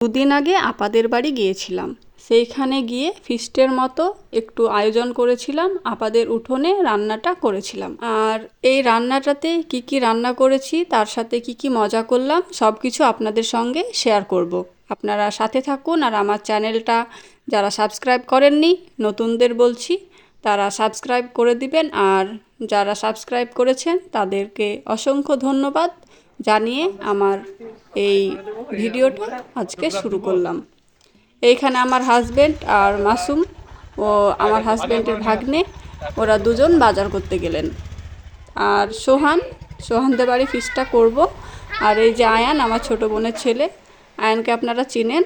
দুদিন আগে আপাদের বাড়ি গিয়েছিলাম। সেইখানে গিয়ে ফিস্টের মতো একটু আয়োজন করেছিলাম, আপাদের উঠোনে রান্নাটা করেছিলাম। আর এই রান্নাটাতে কি কি রান্না করেছি, তার সাথে কি কি মজা করলাম সব কিছু আপনাদের সঙ্গে শেয়ার করব। আপনারা সাথে থাকুন আর আমার চ্যানেলটা যারা সাবস্ক্রাইব করেননি, নতুনদের বলছি, তারা সাবস্ক্রাইব করে দিবেন। আর যারা সাবস্ক্রাইব করেছেন, তাদেরকে অসংখ্য ধন্যবাদ জানিয়ে আমার এই ভিডিওটা আজকে শুরু করলাম। এইখানে আমার হাজবেন্ড আর মাসুম ও আমার হাজব্যান্ডের ভাগ্নে, ওরা দুজন বাজার করতে গেলেন। আর সোহান, সোহানদের বাড়ি ফিসটা করব। আর এই যে আয়ান, আমার ছোট বোনের ছেলে, আয়ানকে আপনারা চিনেন।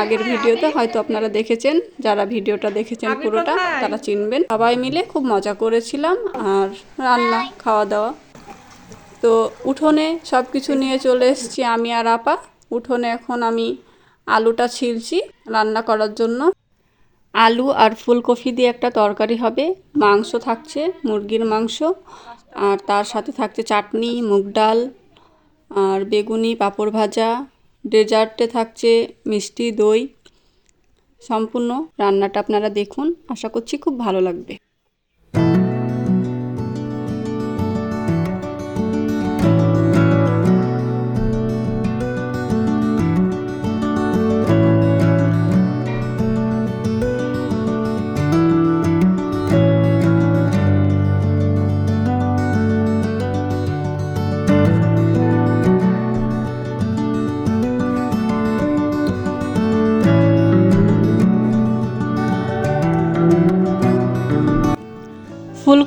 আগের ভিডিওতে হয়তো আপনারা দেখেছেন, যারা ভিডিওটা দেখেছেন পুরোটা, তারা চিনবেন। সবাই মিলে খুব মজা করেছিলাম। আর রান্না খাওয়া দাওয়া তো উঠোনে সব কিছু নিয়ে চলে এসেছি আমি আর আপা। উঠোনে এখন আমি আলুটা ছিলছি রান্না করার জন্য। আলু আর ফুলকপি দিয়ে একটা তরকারি হবে। মাংস থাকছে, মুরগির মাংস। আর তার সাথে থাকছে চাটনি, মুগ ডাল, আর বেগুনি, পাঁপড় ভাজা। ডেজার্টে থাকছে মিষ্টি, দই। সম্পূর্ণ রান্নাটা আপনারা দেখুন। আশা করছি খুব ভালো লাগবে।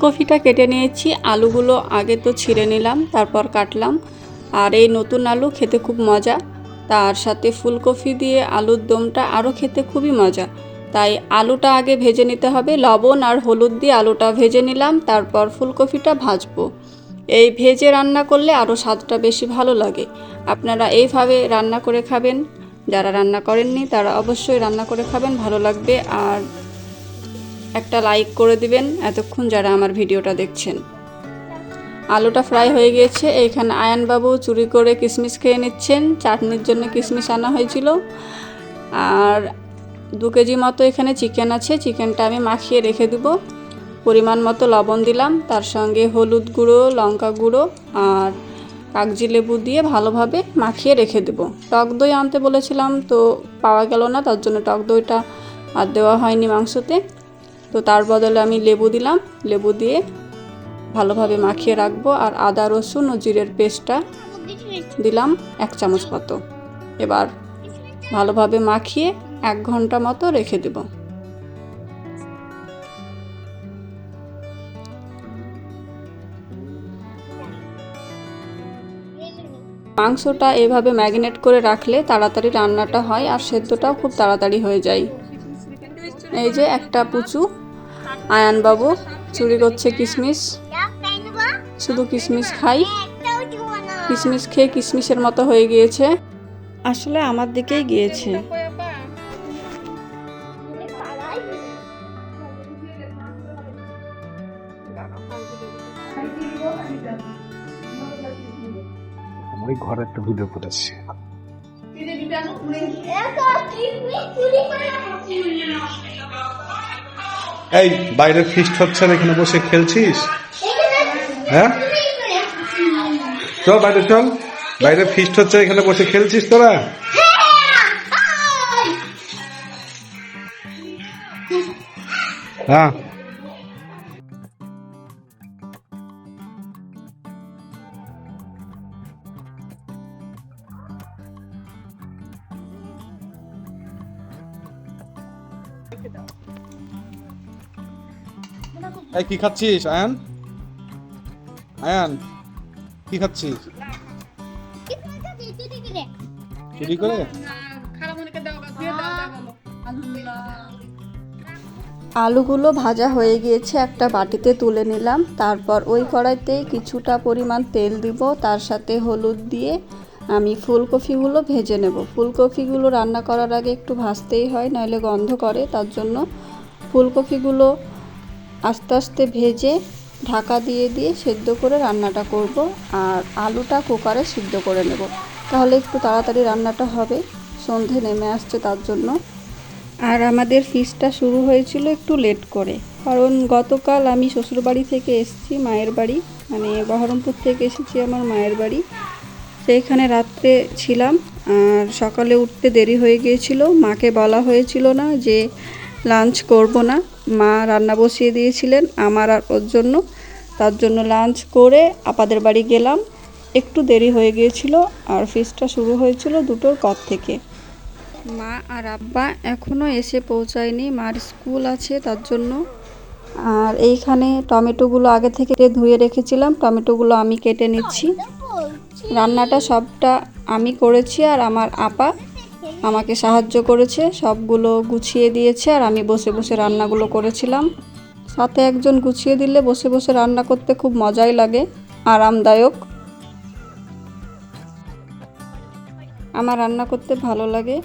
ফুলকপিটা কেটে নিয়েছি। আলুগুলো আগে তো ছিঁড়ে নিলাম, তারপর কাটলাম। আর এই নতুন আলু খেতে খুব মজা। তার সাথে ফুলকপি দিয়ে আলুর দমটা আরও খেতে খুবই মজা। তাই আলুটা আগে ভেজে নিতে হবে। লবণ আর হলুদ দিয়ে আলুটা ভেজে নিলাম, তারপর ফুলকপিটা ভাজবো। এই ভেজে রান্না করলে আরও স্বাদটা বেশি ভালো লাগে। আপনারা এইভাবে রান্না করে খাবেন। যারা রান্না করেননি, তারা অবশ্যই রান্না করে খাবেন। ভালো লাগবে। আর একটা লাইক করে দিবেন এতক্ষণ যারা আমার ভিডিওটা দেখছেন। আলুটা ফ্রাই হয়ে গিয়েছে, এইখানে আয়ানবাবু চুরি করে কিশমিশ খেয়ে নিচ্ছেন, চাটনির জন্য কিশমিশ আনা হয়েছিল। আর দু কেজি মতো এখানে চিকেন আছে চিকেনটা আমি মাখিয়ে রেখে দেবো। পরিমাণ মতো লবণ দিলাম, তার সঙ্গে হলুদ গুঁড়ো, লঙ্কা গুঁড়ো আর কাগজি লেবু দিয়ে ভালোভাবে মাখিয়ে রেখে দেবো। টক দই আনতে বলেছিলাম তো পাওয়া গেল না, তার জন্য টক দইটা আর দেওয়া হয়নি মাংসতে। তো তার বদলে আমি লেবু দিলাম। লেবু দিয়ে ভালোভাবে মাখিয়ে রাখব আর আদা, রসুন ও জিরের পেস্টটা দিলাম এক চামচ মতো। এবার ভালোভাবে মাখিয়ে এক ঘণ্টা মতো রেখে দেব। মাংসটা এভাবে ম্যারিনেট করে রাখলে তাড়াতাড়ি রান্নাটা হয় আর সেদ্ধটাও খুব তাড়াতাড়ি হয়ে যায়। এই যে একটা পুচু। আয়ান বাবু চুরি করছে কিশমিশ। শুধু কিশমিশ খাই। কিশমিশ খেয়ে কিশমিশের মতো হয়ে গিয়েছে। আসলে আমার দিকেই গিয়েছে। আমি ঘরে একটা ভিডিও করেছি। এই, বাইরে ফিস্ট হচ্ছে না এখানে বসে খেলছিস? হ্যাঁ? চল বাইরে চল। বাইরে ফিস্ট হচ্ছে, এখানে বসে খেলছিস তোরা? হ্যাঁ। এই, কি খাচ্ছিস, আয়ান? আয়ান, কি খাচ্ছিস? চুরি করে? আলুগুলো ভাজা হয়ে গিয়েছে, একটা বাটিতে তুলে নিলাম। তারপর ওই কড়াইতে কিছুটা পরিমাণ তেল দিব, তার সাথে হলুদ দিয়ে আমি ফুলকপিগুলো ভেজে নেব। ফুলকপিগুলো রান্না করার আগে একটু ভাজতেই হয় নইলে গন্ধ করে। তার জন্য ফুলকপিগুলো আস্তে আস্তে ভেজে ঢাকা দিয়ে দিয়ে সেদ্ধ করে রান্নাটা করব আর আলুটা কুকারে সিদ্ধ করে নেব। তাহলে একটু তাড়াতাড়ি রান্নাটা হবে। সন্ধে নেমে আসছে তার জন্য। আর আমাদের ফিসটা শুরু হয়েছিল একটু লেট করে। কারণ গতকাল আমি শ্বশুরবাড়ি থেকে এসেছি, মায়ের বাড়ি। মানে বহরমপুর থেকে এসেছি আমার মায়ের বাড়ি। সেইখানে রাত্রে ছিলাম, আর সকালে উঠতে দেরি হয়ে গিয়েছিল। মাকে বলা হয়েছিল না যে লাঞ্চ করব না। মা রান্না বসিয়ে দিয়েছিলেন আমার আর ওর জন্য। তার জন্য লাঞ্চ করে আপাদের বাড়ি গেলাম। একটু দেরি হয়ে গিয়েছিল আর ফিসটা শুরু হয়েছিল দুটোর পর থেকে। মা আর আব্বা এখনও এসে পৌঁছায়নি। মার স্কুল আছে তার জন্য। আর এইখানে টমেটোগুলো আগে থেকে ধুয়ে রেখেছিলাম। টমেটোগুলো আমি কেটে নিচ্ছি। রান্নাটা সবটা আমি করেছি আর আমার আপা আমাকে সাহায্য করেছে। সবগুলো গুছিয়ে দিয়েছে আর আমি বসে বসে রান্নাগুলো করেছিলাম। সাথে একজন গুছিয়ে দিলে বসে বসে রান্না করতে খুব মজাই লাগে, আরামদায়ক। আমার রান্না করতে ভালো লাগে।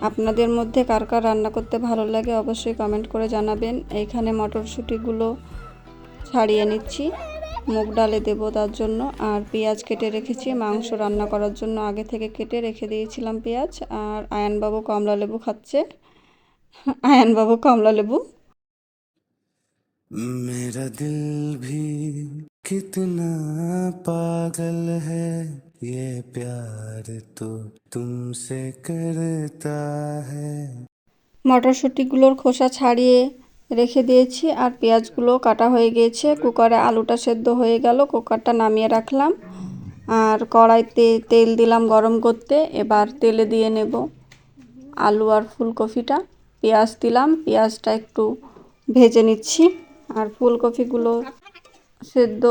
আপনাদের মধ্যে কার কার রান্না করতে ভালো লাগে অবশ্যই কমেন্ট করে জানাবেন। এইখানে মটরশুঁটিগুলো ছাড়িয়ে নিচ্ছি। মুগ ডালে দেবো তার জন্য আর পেঁয়াজ কেটে রেখেছি মাংস রান্না করার জন্য আগে থেকে কেটে রেখে দিয়েছিলাম পেঁয়াজ আর আয়ানবাবু কমলা লেবু খাচ্ছে আয়ানবাবু কমলা লেবু मेरा दिल भी कितना पागल है ये प्यार तो तुमसे करता है মটরশুঁটিগুলোর খোসা ছাড়িয়ে রেখে দিয়েছি আর পেঁয়াজগুলো কাটা হয়ে গিয়েছে। কুকারে আলুটা সেদ্ধ হয়ে গেল, কুকারটা নামিয়ে রাখলাম। আর কড়াইতে তেল দিলাম গরম করতে, এবার তেলে দিয়ে নেব আলু আর ফুলকপিটা। পেঁয়াজ দিলাম, পেঁয়াজটা একটু ভেজে নিচ্ছি। আর ফুলকপিগুলো সেদ্ধ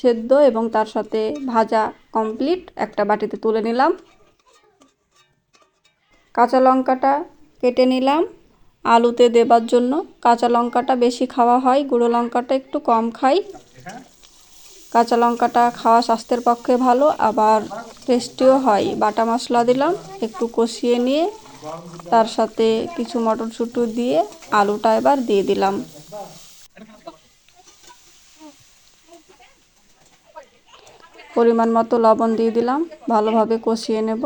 সেদ্ধ এবং তার সাথে ভাজা কমপ্লিট একটা বাটিতে তুলে নিলাম। কাঁচা লঙ্কাটা কেটে নিলাম। আলুতে দেবার জন্য। কাঁচা লঙ্কাটা বেশি খাওয়া হয়, গুঁড়ো লঙ্কাটা একটু কম খাই। কাঁচা লঙ্কাটা খাওয়া স্বাস্থ্যের পক্ষে ভালো, আবার টেস্টিও হয়। বাটা মশলা দিলাম, একটু কষিয়ে নিয়ে, তার সাথে কিছু মটরশুঁটি দিয়ে আলুটা এবার দিয়ে দিলাম। পরিমাণ মতো লবণ দিয়ে দিলাম, ভালোভাবে কষিয়ে নেব।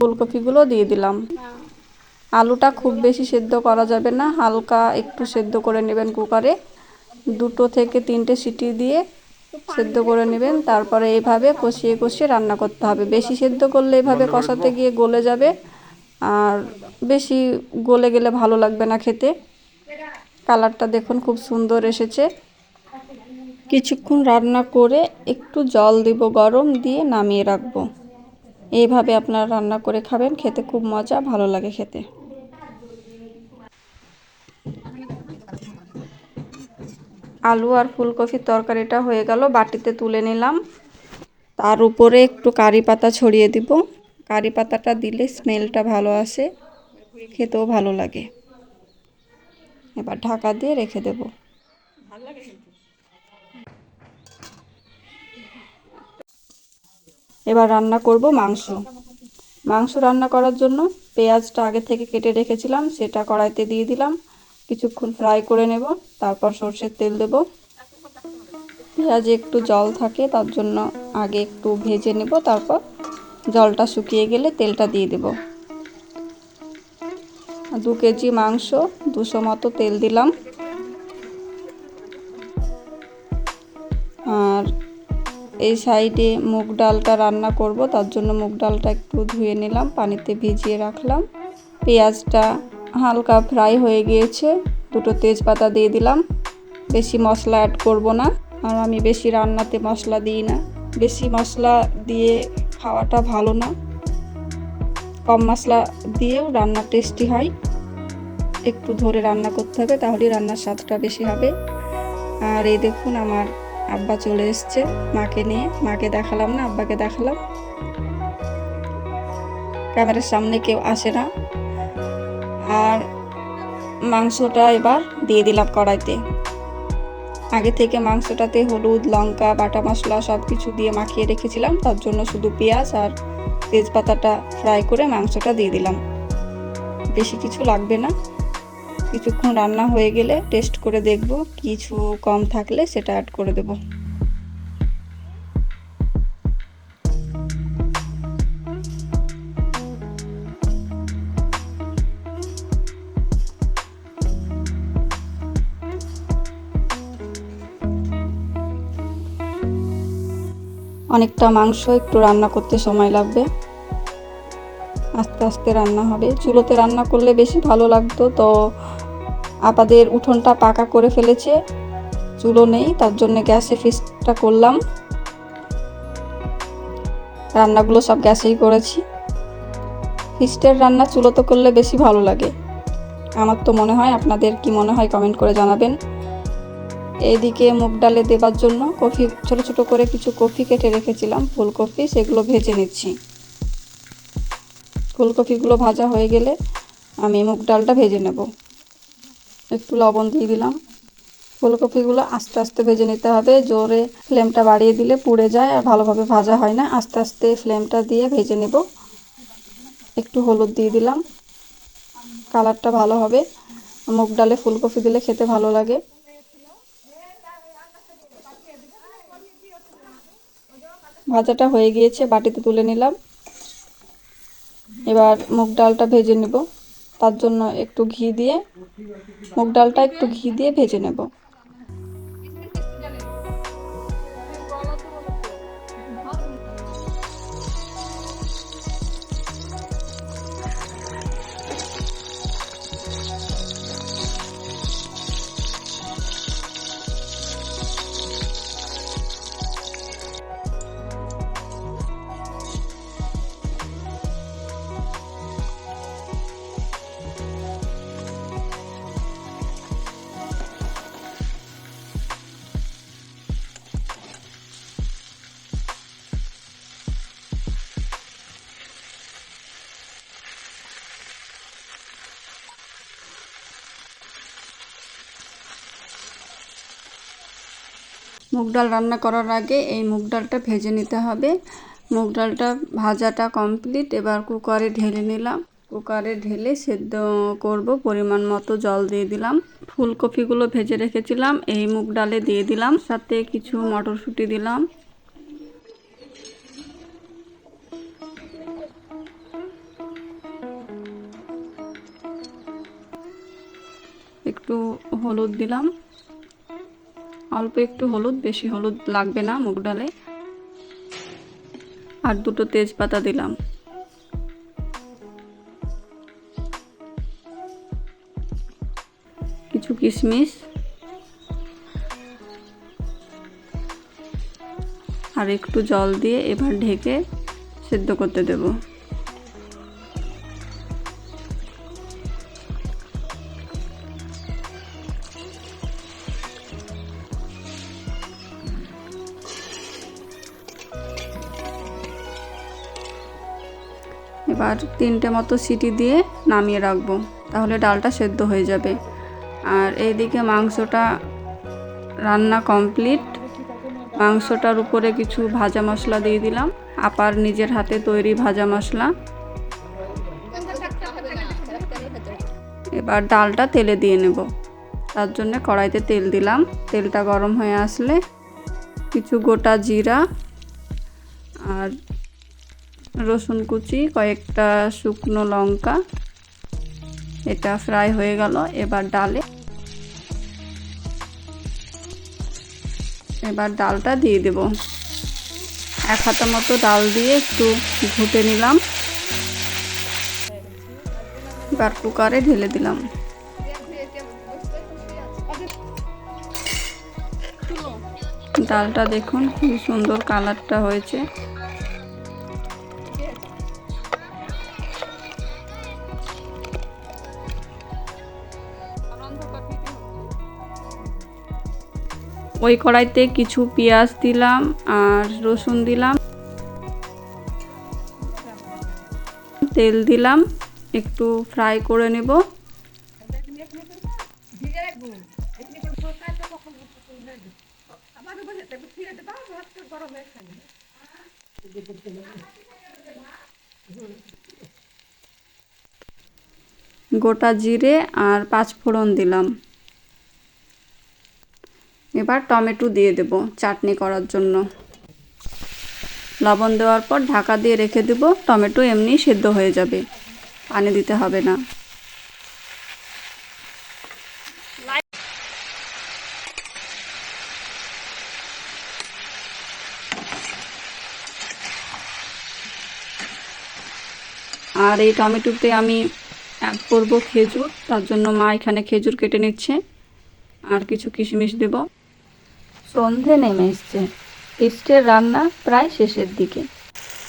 ফুলকপিগুলো দিয়ে দিলাম। আলুটা খুব বেশি সেদ্ধ করা যাবে না হালকা একটু সেদ্ধ করে নেবেন কুকারে। দুটো থেকে তিনটে সিটি দিয়ে সেদ্ধ করে নেবেন তারপরে এইভাবে কষিয়ে কষিয়ে রান্না করতে হবে। বেশি সেদ্ধ করলে এভাবে কষাতে গিয়ে গলে যাবে আর বেশি গলে গেলে ভালো লাগবে না খেতে। কালারটা দেখুন খুব সুন্দর এসেছে। কিছুক্ষণ রান্না করে একটু জল দিব গরম দিয়ে নামিয়ে রাখব। এইভাবে আপনারা রান্না করে খাবেন, খেতে খুব মজা, ভালো লাগে খেতে। আলু আর ফুলকপির তরকারিটা হয়ে গেল, বাটিতে তুলে নিলাম। তার উপরে একটু কারি পাতা ছড়িয়ে দিব। কারি পাতাটা দিলে স্মেলটা ভালো আসে, খেতেও ভালো লাগে। এবার ঢাকা দিয়ে রেখে দেব। এবার রান্না করব মাংস। মাংস রান্না করার জন্য পেঁয়াজটা আগে থেকে কেটে রেখেছিলাম, সেটা কড়াইতে দিয়ে দিলাম। কিছুক্ষণ ফ্রাই করে নেব, তারপর সর্ষের তেল দেব। পেঁয়াজে একটু জল থাকে, তার জন্য আগে একটু ভেজে নেব, তারপর জলটা শুকিয়ে গেলে তেলটা দিয়ে দেব। দু কেজি মাংস, দুশো মতো তেল দিলাম। আর এই সাইডে মুগ ডালটা রান্না করব, তার জন্য মুগ ডালটা একটু ধুয়ে নিলাম, পানিতে ভিজিয়ে রাখলাম। পেঁয়াজটা হালকা ফ্রাই হয়ে গিয়েছে, দুটো তেজপাতা দিয়ে দিলাম। বেশি মশলা অ্যাড করব না, আর আমি বেশি রান্নাতে মশলা দিই না। বেশি মশলা দিয়ে খাওয়াটা ভালো না। কম মশলা দিয়েও রান্না টেস্টি হয়। একটু ধরে রান্না করতে হবে তাহলে রান্নার স্বাদটা বেশি হবে। আর এই দেখুন আমার আব্বা চলে এসছে, মাকে নিয়ে। মাকে দেখালাম না, আব্বাকে দেখালাম। ক্যামেরার সামনে কেউ আসে না। আর মাংসটা এবার দিয়ে দিলাম কড়াইতে। আগে থেকে মাংসটাতে হলুদ, লঙ্কা, বাটা মশলা সব কিছু দিয়ে মাখিয়ে রেখেছিলাম। তার জন্য শুধু পেঁয়াজ আর তেজপাতাটা ফ্রাই করে মাংসটা দিয়ে দিলাম। বেশি কিছু লাগবে না। কিছুক্ষণ রান্না হয়ে গেলে টেস্ট করে দেখব কিছু কম থাকলে সেটা অ্যাড করে দেব। অনেকটা মাংস একটু রান্না করতে সময় লাগবে। আস্তে আস্তে রান্না হবে। চুলোতে রান্না করলে বেশি ভালো লাগতো, তো আপাদের উঠোনটা পাকা করে ফেলেছে। চুলো নেই, তার জন্য গ্যাসে ফিস্টটা করলাম। রান্নাগুলো সব গ্যাসেই করেছি। ফিস্টের রান্না চুলোতে করলে বেশি ভালো লাগে। আমার তো মনে হয়, আপনাদের কি মনে হয় কমেন্ট করে জানাবেন। এইদিকে মুগ ডালে দেবার জন্য কফি, ছোট ছোট করে কিছু কফি কেটে রেখেছিলাম, ফুলকপি, সেগুলো ভেজে নিচ্ছি। ফুলকপিগুলো ভাজা হয়ে গেলে আমি মুগ ডালটা ভেজে নেব। একটু লবণ দিয়ে দিলাম। ফুলকপিগুলো আস্তে আস্তে ভেজে নিতে হবে। জোরে ফ্লেমটা বাড়িয়ে দিলে পুড়ে যায় আর ভালোভাবে ভাজা হয় না। আস্তে আস্তে ফ্লেমটা দিয়ে ভেজে নেব। একটু হলুদ দিয়ে দিলাম। কালারটা ভালো হবে। মুগ ডালে ফুলকপি দিলে খেতে ভালো লাগে। ভাজাটা হয়ে গিয়েছে, বাটিতে তুলে নিলাম। এবার মুগ ডালটা ভেজে নেব। তার জন্য একটু ঘি দিয়ে মুগ ডালটা একটু ঘি দিয়ে ভেজে নেব। মুগ ডাল রান্না করার আগে এই মুগ ডালটা ভেজে নিতে হবে। মুগ ডালটা ভাজাটা কমপ্লিট। এবার কুকারে ঢেলে নিলাম। কুকারে ঢেলে সেদ্ধ করব পরিমাণ মতো জল দিয়ে দিলাম। ফুলকপিগুলো ভেজে রেখেছিলাম। এই মুগ ডালে দিয়ে দিলাম। সাথে কিছু মটরশুঁটি দিলাম। একটু হলুদ দিলাম। অল্প একটু হলুদ, বেশি হলুদ লাগবে না মুগ ডালে। আর দুটো তেজপাতা দিলাম। কিছু কিশমিশ। আর একটু জল দিয়ে এবার ঢেকে সেদ্ধ করতে দেবো। এবার তিনটে মতো সিটি দিয়ে নামিয়ে রাখব, তাহলে ডালটা সেদ্ধ হয়ে যাবে। আর এইদিকে মাংসটা রান্না কমপ্লিট। মাংসটার উপরে কিছু ভাজা মশলা দিয়ে দিলাম। আপার নিজের হাতে তৈরি ভাজা মশলা। এবার ডালটা তেলে দিয়ে নেব। তার জন্য কড়াইতে তেল দিলাম। তেলটা গরম হয়ে আসলে কিছু গোটা জিরা আর রসুন কুচি, কয়েকটা শুকনো লঙ্কা। এটা ফ্রাই হয়ে গেল, এবার ডালে। এবার ডালটা দিয়ে দেব। এক হাতা মতো ডাল দিয়ে একটু ঘুটে নিলাম। এবার কুকারে ঢেলে দিলাম। ডালটা দেখুন খুব সুন্দর কালারটা হয়েছে। ওই কড়াইতে কিছু পেঁয়াজ দিলাম আর রসুন দিলাম। তেল দিলাম, একটু ফ্রাই করে নেব। গোটা জিরে আর পাঁচ ফোড়ন দিলাম। এবার টমেটো দিয়ে দেব চাটনি করার জন্য। লবণ দেওয়ার পর ঢাকা দিয়ে রেখে দেব, টমেটো এমনি সেদ্ধ হয়ে যাবে। পানি দিতে হবে না। আর এই টমেটোতে আমি অ্যাড করব খেজুর, তার জন্য মা এখানে খেজুর কেটে নিচ্ছে। আর কিছু কিশমিশ দেবো। সন্ধে নেমে এসছে। ইস্টের রান্না প্রায় শেষের দিকে।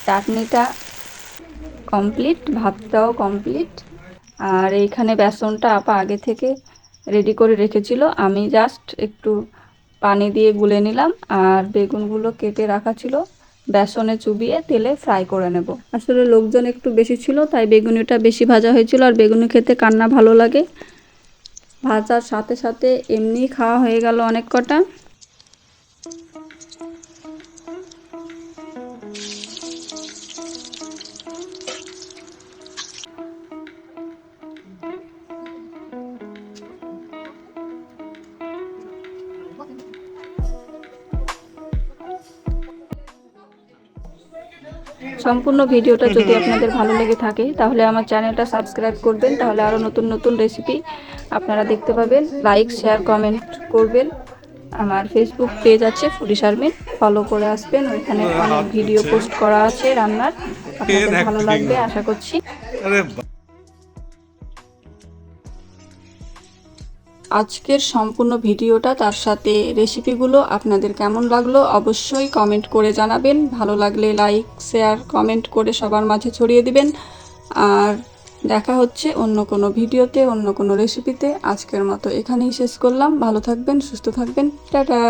চাটনিটা কমপ্লিট ভাতটাও কমপ্লিট আর এইখানে বেসনটা আপা আগে থেকে রেডি করে রেখেছিল। আমি জাস্ট একটু পানি দিয়ে গুলে নিলাম। আর বেগুনগুলো কেটে রাখা ছিল। বেসনে চুবিয়ে তেলে ফ্রাই করে নেব। আসলে লোকজন একটু বেশি ছিল, তাই বেগুনিটা বেশি ভাজা হয়েছিল। আর বেগুনি খেতে কান্না ভালো লাগে। ভাজার সাথে সাথে এমনি খাওয়া হয়ে গেল অনেক কটা। সম্পূর্ণ ভিডিওটা যদি আপনাদের ভালো লেগে থাকে তাহলে আমার চ্যানেলটা সাবস্ক্রাইব করবেন তাহলে আরও নতুন নতুন রেসিপি আপনারা দেখতে পাবেন। লাইক শেয়ার কমেন্ট করবেন। আমার ফেসবুক পেজ আছে ফুডি শারমিন ফলো করে আসবেন ওইখানে অনেক ভিডিও পোস্ট করা আছে রান্নার। আপনাদের ভালো লাগবে আশা করছি। আজকের সম্পূর্ণ ভিডিওটা তার সাথে রেসিপিগুলো আপনাদের কেমন লাগল অবশ্যই কমেন্ট করে জানাবেন। ভালো লাগলে লাইক শেয়ার কমেন্ট করে সবার মাঝে ছড়িয়ে দিবেন। আর দেখা হচ্ছে অন্য কোনো ভিডিওতে, অন্য কোনো রেসিপিতে আজকের মতো এখানেই শেষ করলাম। ভালো থাকবেন, সুস্থ থাকবেন। টাটা!